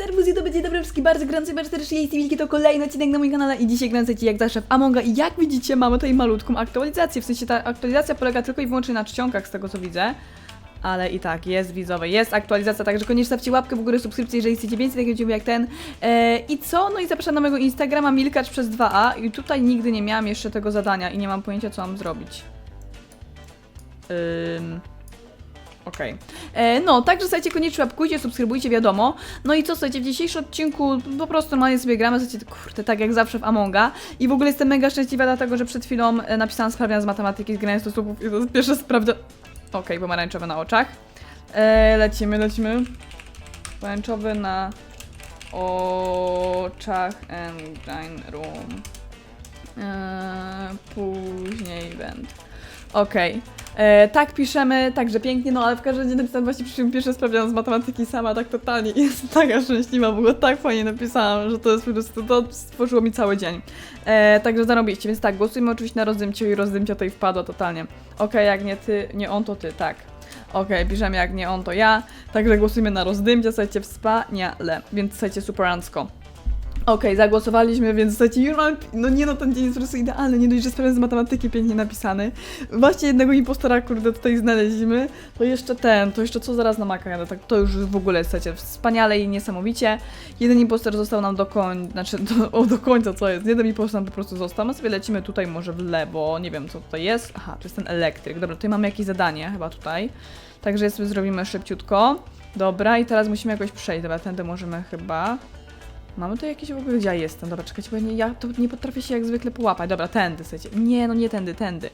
Serwus, i to będzie dobry wszystkim bardzo mecz też jest Wilki, to kolejny odcinek na moim kanale i dzisiaj grający ci jak zawsze w Amonga i jak widzicie mamy tutaj malutką aktualizację, w sensie ta aktualizacja polega tylko i wyłącznie na czcionkach z tego co widzę. Ale i tak, jest widzowe, jest aktualizacja, także koniecznie stawcie łapkę w górę, subskrypcję, jeżeli chcecie więcej takich filmów jak ten. E, I co? No i zapraszam na mojego Instagrama Milkacz przez 2a i tutaj nigdy nie miałam jeszcze tego zadania i nie mam pojęcia co mam zrobić. Ym... Okej. E, No, także słuchajcie, koniecznie łapkujcie, subskrybujcie, wiadomo. No i co, słuchajcie, w dzisiejszym odcinku po prostu normalnie sobie gramy, słuchajcie, kurde, tak jak zawsze w Amonga. I w ogóle jestem mega szczęśliwa dlatego, że przed chwilą e, napisałam sprawdzian z matematyki, z grania stosunków i to jest pierwsze sprawdzę... Okej, pomarańczowy na oczach. E, lecimy, lecimy. Pomarańczowy na oczach engine room. E, później będę. Okej. E, tak piszemy, także pięknie, no ale w każdym razie napisałam właśnie przy pierwsze sprawdzian z matematyki sama, tak totalnie i taka szczęśliwa, bo tak fajnie napisałam, że to jest po prostu, to stworzyło mi cały dzień. E, także zarobiście, więc tak, głosujmy oczywiście na rozdymcie i rozdymcia tutaj wpadła totalnie. Okej, jak nie ty, nie on, to ty, tak. Okej, piszemy jak nie on, to ja, także głosujmy na rozdymcie, słuchajcie, wspaniale, więc słuchajcie, superancko. Okej, zagłosowaliśmy, więc słuchajcie, już mam, no nie no, ten dzień jest po prostu idealny, nie dość, że sprawdzian z matematyki pięknie napisany. Właśnie jednego impostora, kurde, tutaj znaleźliśmy, to jeszcze ten, to jeszcze co zaraz na maka jadę, tak, to już w ogóle, słuchajcie, wspaniale i niesamowicie. Jeden impostor został nam do końca, znaczy do, o, do końca, co jest, jeden impostor nam po prostu został, my sobie lecimy tutaj może w lewo, nie wiem co tutaj jest, aha, to jest ten elektryk, dobra, tutaj mamy jakieś zadanie, chyba tutaj, także sobie zrobimy szybciutko. Dobra, i teraz musimy jakoś przejść, dobra, tędy możemy chyba... Mamy tu jakieś w ogóle, gdzie ja jestem? Dobra, czekajcie, bo ja, nie, ja to nie potrafię się jak zwykle połapać. Dobra, tędy, słuchajcie. Nie, no nie tędy, tędy.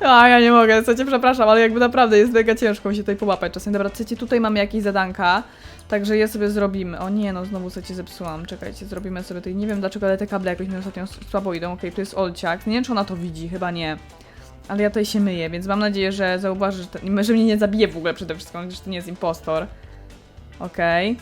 A, ja nie mogę, słuchajcie, przepraszam, ale jakby naprawdę jest mega ciężko mi się tutaj połapać czasem. Dobra, słuchajcie, tutaj mamy jakieś zadanka, także je sobie zrobimy. O nie, no znowu, słuchajcie, zepsułam. Czekajcie, zrobimy sobie tutaj, nie wiem dlaczego, ale te kable jakoś mi ostatnio słabo idą. Okej, tu jest Olciak. Nie wiem, czy ona to widzi, chyba nie. Ale ja tutaj się myję, więc mam nadzieję, że zauważy, że, ten, że mnie nie zabije w ogóle przede wszystkim, że to nie jest impostor. Okej.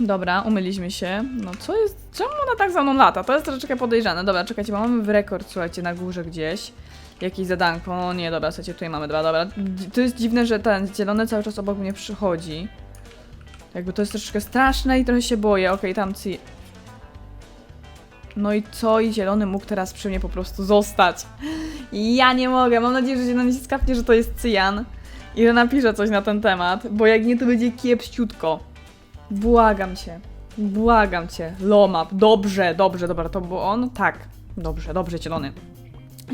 Dobra, umyliśmy się. No co jest? Czemu ona tak za mną lata? To jest troszeczkę podejrzane. Dobra, czekajcie, bo mamy w rekord, słuchajcie, na górze gdzieś. Jakieś zadanko. O nie, dobra, słuchajcie, tutaj mamy dwa, dobra. To jest dziwne, że ten zielony cały czas obok mnie przychodzi. Jakby to jest troszeczkę straszne i trochę się boję. Okej, tam ci... No i co? I zielony mógł teraz przy mnie po prostu zostać. Ja nie mogę. Mam nadzieję, że zielony się skapnie, że to jest cyjan. I że napisze coś na ten temat, bo jak nie, to będzie kiepściutko. Błagam cię. Błagam cię. Lomap. Dobrze, dobrze, dobra, to był on? Tak. Dobrze, dobrze, zielony.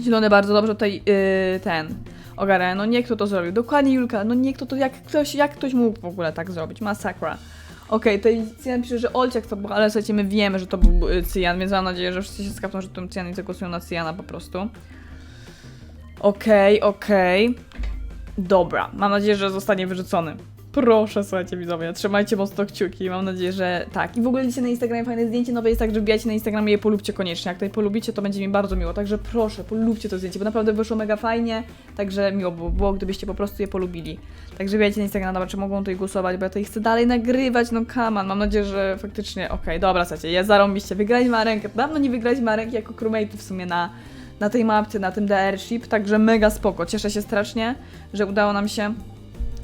Zielony bardzo dobrze tutaj yy, ten ogarnia. No nie kto to zrobił. Dokładnie Julka, no nie kto to, jak ktoś, jak ktoś mógł w ogóle tak zrobić. Masakra. Okej, tutaj Cyjan pisze, że Olciak to był, ale słuchajcie, my wiemy, że to był y, Cyjan, więc mam nadzieję, że wszyscy się skapną, że tym Cyjan i zagłosują na Cyjana po prostu. Okej, okej. Dobra, mam nadzieję, że zostanie wyrzucony. Proszę, słuchajcie widzowie, trzymajcie mocno kciuki, mam nadzieję, że tak. I w ogóle dzisiaj na Instagramie fajne zdjęcie nowe jest tak, że wbijajcie na Instagramie je polubcie koniecznie. Jak tutaj polubicie, to będzie mi bardzo miło, także proszę, polubcie to zdjęcie, bo naprawdę wyszło mega fajnie, także miło by było, gdybyście po prostu je polubili. Także wbijajcie na Instagram, dobra, czy mogą tutaj głosować, bo ja tutaj chcę dalej nagrywać, no on, mam nadzieję, że faktycznie, okej, dobra, słuchajcie, ja zarąbiście, wygraliśmy Arenkę, dawno nie wygraliśmy Arenki jako crewmate w sumie na, na tej mapce, na tym DR Ship, także mega spoko, cieszę się strasznie, że udało nam się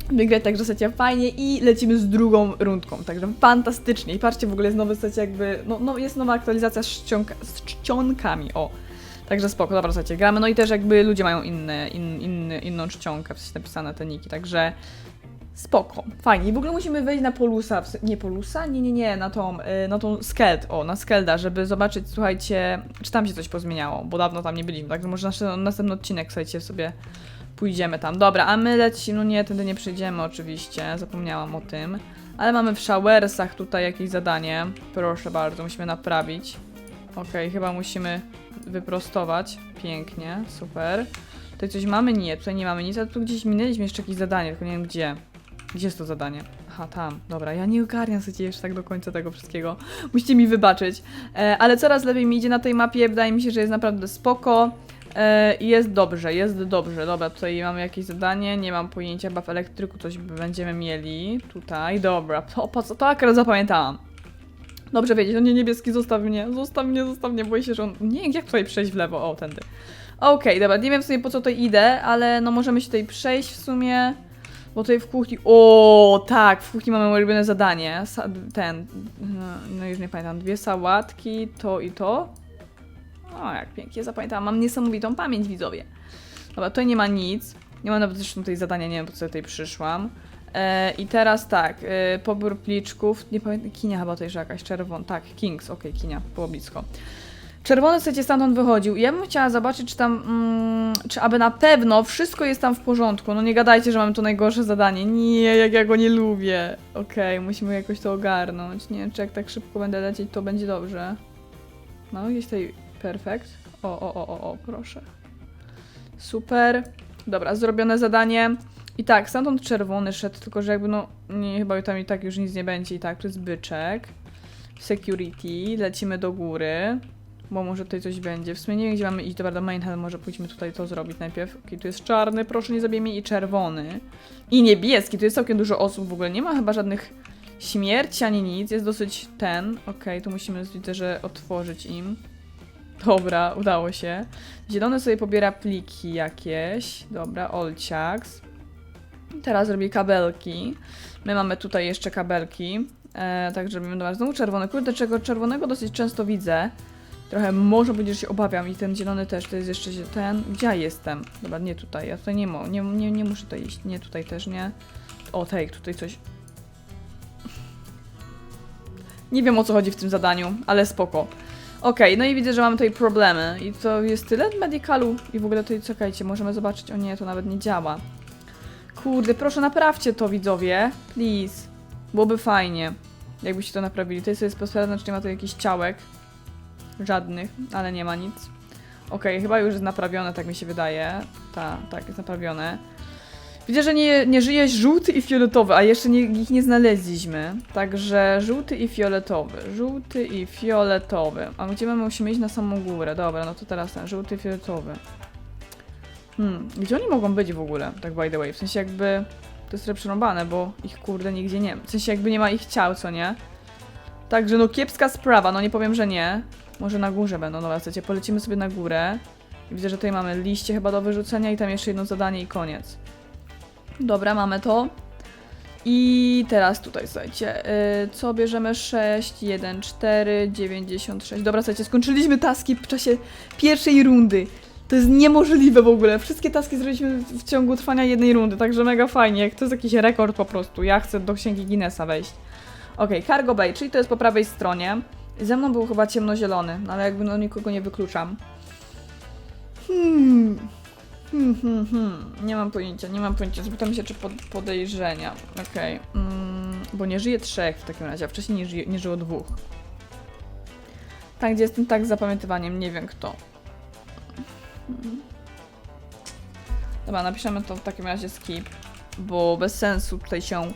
wygrać, także słuchajcie, fajnie i lecimy z drugą rundką, także fantastycznie. I patrzcie, w ogóle jest nowy, słuchajcie, jakby, no, no jest nowa aktualizacja z, czcionka, z czcionkami, o, także spoko, dobra, słuchajcie, gramy, no i też jakby ludzie mają inne, in, inny, inną czcionkę, w sensie napisane te niki, także spoko, fajnie. I w ogóle musimy wejść na Polusa, nie Polusa? Nie, nie, nie, na tą, y, na tą Skeld, o, na Skelda, żeby zobaczyć, słuchajcie, czy tam się coś pozmieniało, bo dawno tam nie byliśmy, także może nasz, następny odcinek, słuchajcie, sobie pójdziemy tam. Dobra, a my lecimy, no nie, tędy nie przyjdziemy oczywiście, zapomniałam o tym. Ale mamy w showersach tutaj jakieś zadanie. Proszę bardzo, musimy naprawić. Okej, chyba musimy wyprostować. Pięknie, super. Tutaj coś mamy? Nie, tutaj nie mamy nic, ale tu gdzieś minęliśmy jeszcze jakieś zadanie, tylko nie wiem gdzie. Gdzie jest to zadanie? Aha, tam. Dobra, ja nie ogarniam sobie jeszcze tak do końca tego wszystkiego. Musicie mi wybaczyć. E, ale coraz lepiej mi idzie na tej mapie, wydaje mi się, że jest naprawdę spoko. E, i jest dobrze, jest dobrze. Dobra, tutaj mamy jakieś zadanie, nie mam pojęcia, chyba w elektryku coś będziemy mieli. Tutaj, dobra, to, co, to akurat zapamiętałam. Dobrze wiedzieć, on nie niebieski, zostaw mnie, zostaw mnie, zostaw mnie, boję się, że on... Nie, jak tutaj przejść w lewo? O, tędy. Okej, dobra, nie wiem w sumie po co tutaj idę, ale no możemy się tutaj przejść w sumie. Bo tutaj w kuchni. O, tak, w kuchni mamy ulubione zadanie. Ten. No już nie pamiętam. Dwie sałatki, to i to. O, jak pięknie zapamiętałam. Mam niesamowitą pamięć, widzowie. Dobra, tutaj nie ma nic. Nie ma nawet zresztą tej zadania, nie wiem po co tutaj przyszłam. E, I teraz tak, e, pobór pliczków. Nie pamiętam, kinia chyba że jakaś czerwona. Tak, Kings, okej, kinia, było blisko. Czerwony chcecie stamtąd wychodził. Ja bym chciała zobaczyć, czy tam, mm, czy aby na pewno wszystko jest tam w porządku. No nie gadajcie, że mamy to najgorsze zadanie. Nie, jak ja go nie lubię. Okej, musimy jakoś to ogarnąć. Nie wiem, czy jak tak szybko będę lecieć, to będzie dobrze. No, gdzieś tutaj perfekt. O, o, o, o, o, proszę. Super. Dobra, zrobione zadanie. I tak, stamtąd czerwony szedł, tylko że jakby no, nie, chyba tam i tak już nic nie będzie. I tak, to jest byczek. Security, lecimy do góry. Bo może tutaj coś będzie. W sumie nie wiem, gdzie mamy iść. Dobra, do main hall, może pójdźmy tutaj to zrobić najpierw. Okej, tu jest czarny, proszę nie zabij i czerwony. I niebieski, tu jest całkiem dużo osób w ogóle. Nie ma chyba żadnych śmierci ani nic. Jest dosyć ten. Okej, tu musimy, widzę, że otworzyć im. Dobra, udało się. Zielony sobie pobiera pliki jakieś. Dobra, olciaks. Teraz robi kabelki. My mamy tutaj jeszcze kabelki. E, tak, żeby dobra, znowu czerwony. Kurde, czego czerwonego dosyć często widzę. Trochę może będzie, że się obawiam i ten zielony też, to jest jeszcze ten. Gdzie ja jestem? Dobra, nie tutaj, ja tutaj nie, mo, nie, nie, nie muszę tutaj iść, nie tutaj też, nie. O, tej, tutaj coś. Nie wiem o co chodzi w tym zadaniu, ale spoko. Okej, no i widzę, że mamy tutaj problemy i to jest tyle medicalu i w ogóle tutaj, czekajcie, możemy zobaczyć, o nie, to nawet nie działa. Kurde, proszę naprawcie to widzowie, please. Byłoby fajnie, jakbyście to naprawili. To jest sobie sprawdzone, czy nie ma tu jakichś ciałek. Żadnych, ale nie ma nic. Okej, chyba już jest naprawione, tak mi się wydaje. Ta, tak, jest naprawione. Widzę, że nie, nie żyje żółty i fioletowy, a jeszcze nie, ich nie znaleźliśmy. Także żółty i fioletowy. Żółty i fioletowy. A gdzie my musimy iść na samą górę? Dobra, no to teraz ten żółty i fioletowy. Hmm, gdzie oni mogą być w ogóle? Tak by the way. W sensie jakby... To jest przerąbane, bo ich kurde nigdzie nie ma. W sensie jakby nie ma ich ciał, co nie? Także no kiepska sprawa, no nie powiem, że nie. Może na górze będą, dobra, chcecie, polecimy sobie na górę. I widzę, że tutaj mamy liście chyba do wyrzucenia i tam jeszcze jedno zadanie i koniec. Dobra, mamy to. I teraz tutaj, słuchajcie, yy, co bierzemy? 6, 1, 4, 96. Dobra, słuchajcie, skończyliśmy taski w czasie pierwszej rundy. To jest niemożliwe w ogóle. Wszystkie taski zrobiliśmy w ciągu trwania jednej rundy, także mega fajnie. To jest jakiś rekord po prostu. Ja chcę do księgi Guinnessa wejść. Okej, Cargo Bay, czyli to jest po prawej stronie. Ze mną był chyba ciemnozielony, no ale jakby no nikogo nie wykluczam. Hmm. Hmm, hmm, hmm. Nie mam pojęcia, nie mam pojęcia. Zapytam się, czy pod, podejrzenia. Okej. Mm, bo nie żyje trzech w takim razie, a wcześniej nie, żyje, nie żyło dwóch. Tak, gdzie jestem tak z zapamiętywaniem, nie wiem kto. Dobra, napiszemy to w takim razie skip, bo bez sensu tutaj się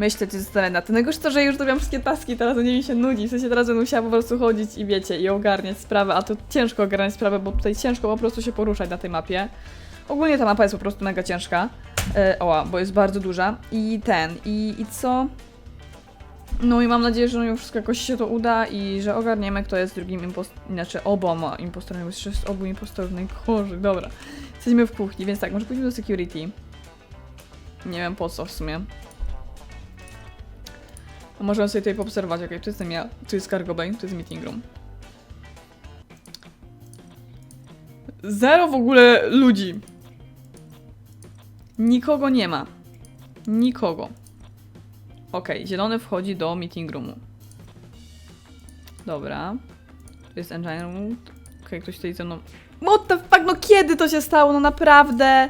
myśleć i zastanawiać tym. Najgorsze to, że już robiłam wszystkie taski, teraz nie mi się nudzi. W sensie teraz będę musiała po prostu chodzić i wiecie, i ogarniać sprawę, a to ciężko ogarniać sprawę, bo tutaj ciężko po prostu się poruszać na tej mapie. Ogólnie ta mapa jest po prostu mega ciężka. E, oła, bo jest bardzo duża. I ten, i, i co? No i mam nadzieję, że no wszystko jakoś się to uda i że ogarniemy, kto jest drugim impostorem, znaczy oboma impostorami, bo jeszcze jest obu impostorów najgorzej, dobra. Jesteśmy w kuchni, więc tak, może pójdźmy do security. Nie wiem po co w sumie. A możemy sobie tutaj poobserwować, okej, tu jestem ja, tu jest cargo bay, tu jest meeting room. Zero w ogóle ludzi. Nikogo nie ma. Nikogo. Okej, zielony wchodzi do meeting roomu. Dobra. Tu jest engine room. Okej, ktoś tutaj ze mną... What the fuck, no kiedy to się stało, no naprawdę?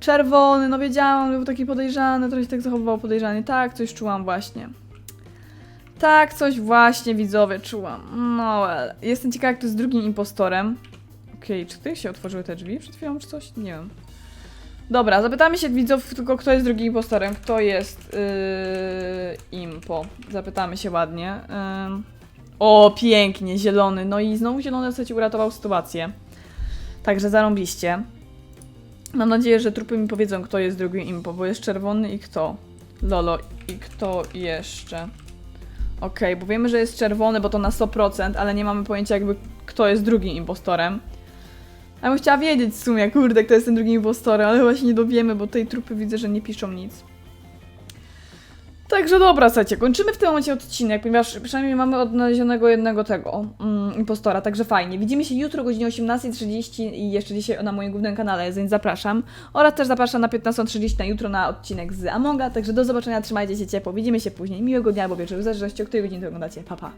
Czerwony, no wiedziałam, był taki podejrzany, trochę się tak zachowywał podejrzanie. Tak, coś czułam właśnie. Tak, coś właśnie widzowie czułam. No well. Jestem ciekawa, jak to z drugim impostorem. Okej, czy tutaj się otworzyły te drzwi przed chwilą, czy coś? Nie wiem. Dobra, zapytamy się widzów tylko, kto jest drugim impostorem. Kto jest yy, impo? Zapytamy się ładnie. Ym. O, pięknie, zielony. No i znowu zielony w uratował sytuację. Także zarąbiście. Mam nadzieję, że trupy mi powiedzą, kto jest drugim impo, bo jest czerwony i kto? Lolo i kto jeszcze? Okej, bo wiemy, że jest czerwony, bo to na 100%, ale nie mamy pojęcia jakby kto jest drugim impostorem. Ja bym chciała wiedzieć w sumie, kurde, kto jest ten drugi impostorem, ale się nie dowiemy, bo tej trupy widzę, że nie piszą nic. Także dobra, słuchajcie, kończymy w tym momencie odcinek, ponieważ przynajmniej mamy odnalezionego jednego tego mm, impostora, także fajnie. Widzimy się jutro o godzinie 18.30 i jeszcze dzisiaj na moim głównym kanale, więc zapraszam. Oraz też zapraszam na 15.30 na jutro na odcinek z Amonga, także do zobaczenia, trzymajcie się ciepło, widzimy się później. Miłego dnia albo wieczoru, w zależności o której godzinie to oglądacie. Pa, pa.